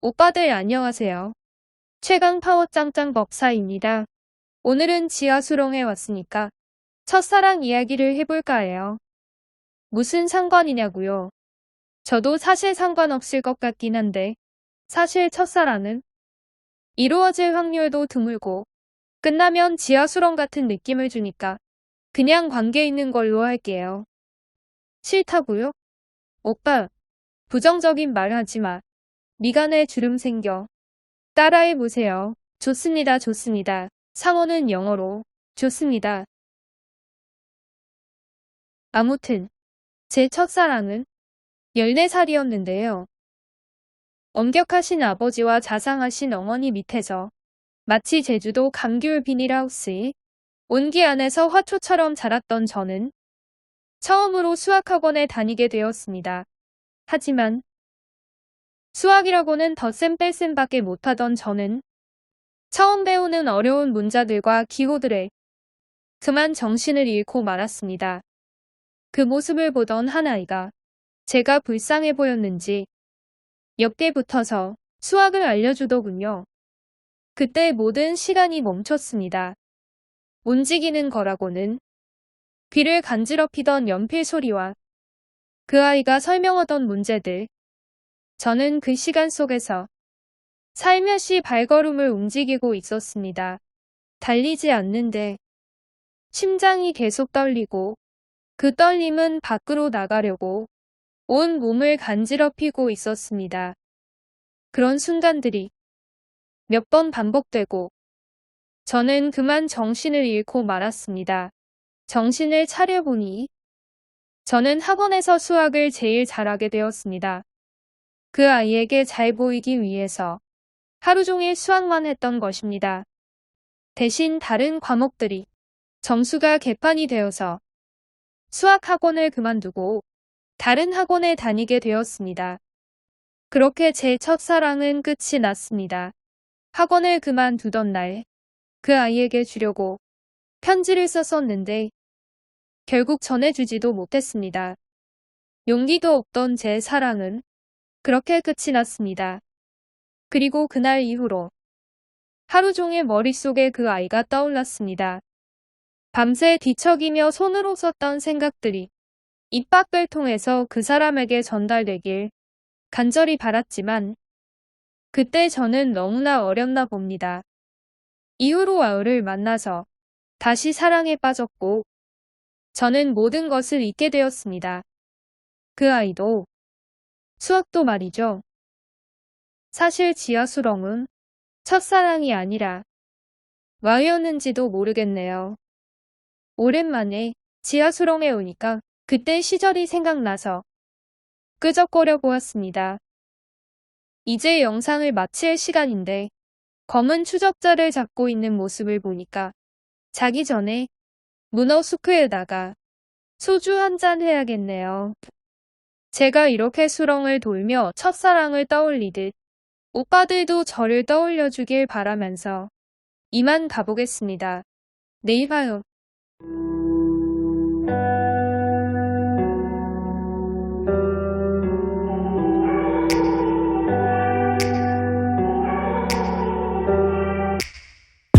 오빠들 안녕하세요. 최강 파워 짱짱 법사입니다. 오늘은 지하 수렁에 왔으니까 첫사랑 이야기를 해볼까 해요. 무슨 상관이냐고요? 저도 사실 상관없을 것 같긴 한데 사실 첫사랑은 이루어질 확률도 드물고 끝나면 지하 수렁 같은 느낌을 주니까 그냥 관계 있는 걸로 할게요. 싫다고요? 오빠, 부정적인 말 하지 마. 미간에 주름 생겨. 따라해 보세요. 좋습니다, 좋습니다. 상어는 영어로 좋습니다. 아무튼 제 첫사랑은 14살이었는데요. 엄격하신 아버지와 자상하신 어머니 밑에서 마치 제주도 감귤 비닐하우스에 온기 안에서 화초처럼 자랐던 저는 처음으로 수학학원에 다니게 되었습니다. 하지만 수학이라고는 덧셈 뺄셈밖에 못하던 저는 처음 배우는 어려운 문자들과 기호들에 그만 정신을 잃고 말았습니다. 그 모습을 보던 한 아이가 제가 불쌍해 보였는지 옆에 붙어서 수학을 알려주더군요. 그때 모든 시간이 멈췄습니다. 움직이는 거라고는 귀를 간지럽히던 연필 소리와 그 아이가 설명하던 문제들. 저는 그 시간 속에서 살며시 발걸음을 움직이고 있었습니다. 달리지 않는데 심장이 계속 떨리고 그 떨림은 밖으로 나가려고 온 몸을 간지럽히고 있었습니다. 그런 순간들이 몇 번 반복되고 저는 그만 정신을 잃고 말았습니다. 정신을 차려보니 저는 학원에서 수학을 제일 잘하게 되었습니다. 그 아이에게 잘 보이기 위해서 하루 종일 수학만 했던 것입니다. 대신 다른 과목들이 점수가 개판이 되어서 수학 학원을 그만두고 다른 학원에 다니게 되었습니다. 그렇게 제 첫사랑은 끝이 났습니다. 학원을 그만두던 날, 그 아이에게 주려고 편지를 썼었는데, 결국 전해주지도 못했습니다. 용기도 없던 제 사랑은 그렇게 끝이 났습니다. 그리고 그날 이후로 하루 종일 머릿속에 그 아이가 떠올랐습니다. 밤새 뒤척이며 손으로 썼던 생각들이 입 밖을 통해서 그 사람에게 전달되길 간절히 바랐지만 그때 저는 너무나 어렸나 봅니다. 이후로 아우를 만나서 다시 사랑에 빠졌고 저는 모든 것을 잊게 되었습니다. 그 아이도 수학도 말이죠. 사실 지하수렁은 첫사랑이 아니라 와이였는지도 모르겠네요. 오랜만에 지하수렁에 오니까 그때 시절이 생각나서 끄적거려 보았습니다. 이제 영상을 마칠 시간인데 검은 추적자를 잡고 있는 모습을 보니까 자기 전에 문어 수크에다가 소주 한 잔 해야겠네요. 제가 이렇게 수렁을 돌며 첫사랑을 떠올리듯 오빠들도 저를 떠올려주길 바라면서 이만 가보겠습니다. 내일 봐요.